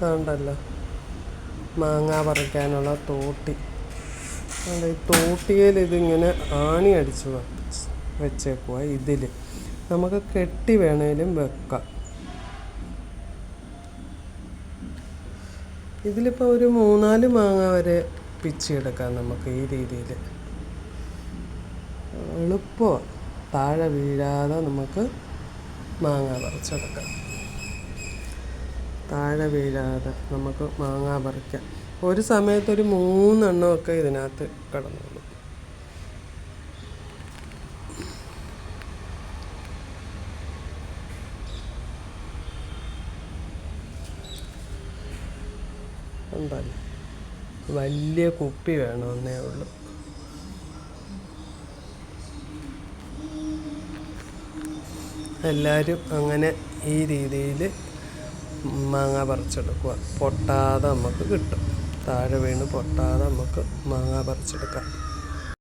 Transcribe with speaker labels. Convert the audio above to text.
Speaker 1: അതുണ്ടല്ലോ മാങ്ങ പറിക്കാനുള്ള തോട്ടി. അതുകൊണ്ട് ഈ തോട്ടിയിൽ ഇതിങ്ങനെ ആണി അടിച്ച് വെച്ച് വെച്ചേക്കുക ഇതിൽ നമുക്ക് കെട്ടി വേണേലും വെക്കാം. ഇതിലിപ്പോൾ ഒരു മൂന്നാൽ മാങ്ങ വരെ പിച്ചെടുക്കാം നമുക്ക് ഈ രീതിയിൽ എളുപ്പമാണ് താഴെ വീഴാതെ നമുക്ക് മാങ്ങ പറിച്ചെടുക്കാം താഴെ വീഴാതെ നമുക്ക് മാങ്ങ പറിക്കാം. ഒരു സമയത്ത് ഒരു മൂന്നെണ്ണമൊക്കെ ഇതിനകത്ത് കിടന്നുള്ളൂ ഉണ്ടല്ലോ വലിയ കുപ്പി വേണമെന്നേ ഉള്ളൂ. എല്ലാവരും അങ്ങനെ ഈ രീതിയിൽ മാങ്ങ പറിച്ചെടുക്കുക. പൊട്ടാതെ നമുക്ക് കിട്ടും. താഴെ വീണ് പൊട്ടാതെ നമുക്ക് മാങ്ങ പറിച്ചെടുക്കാം.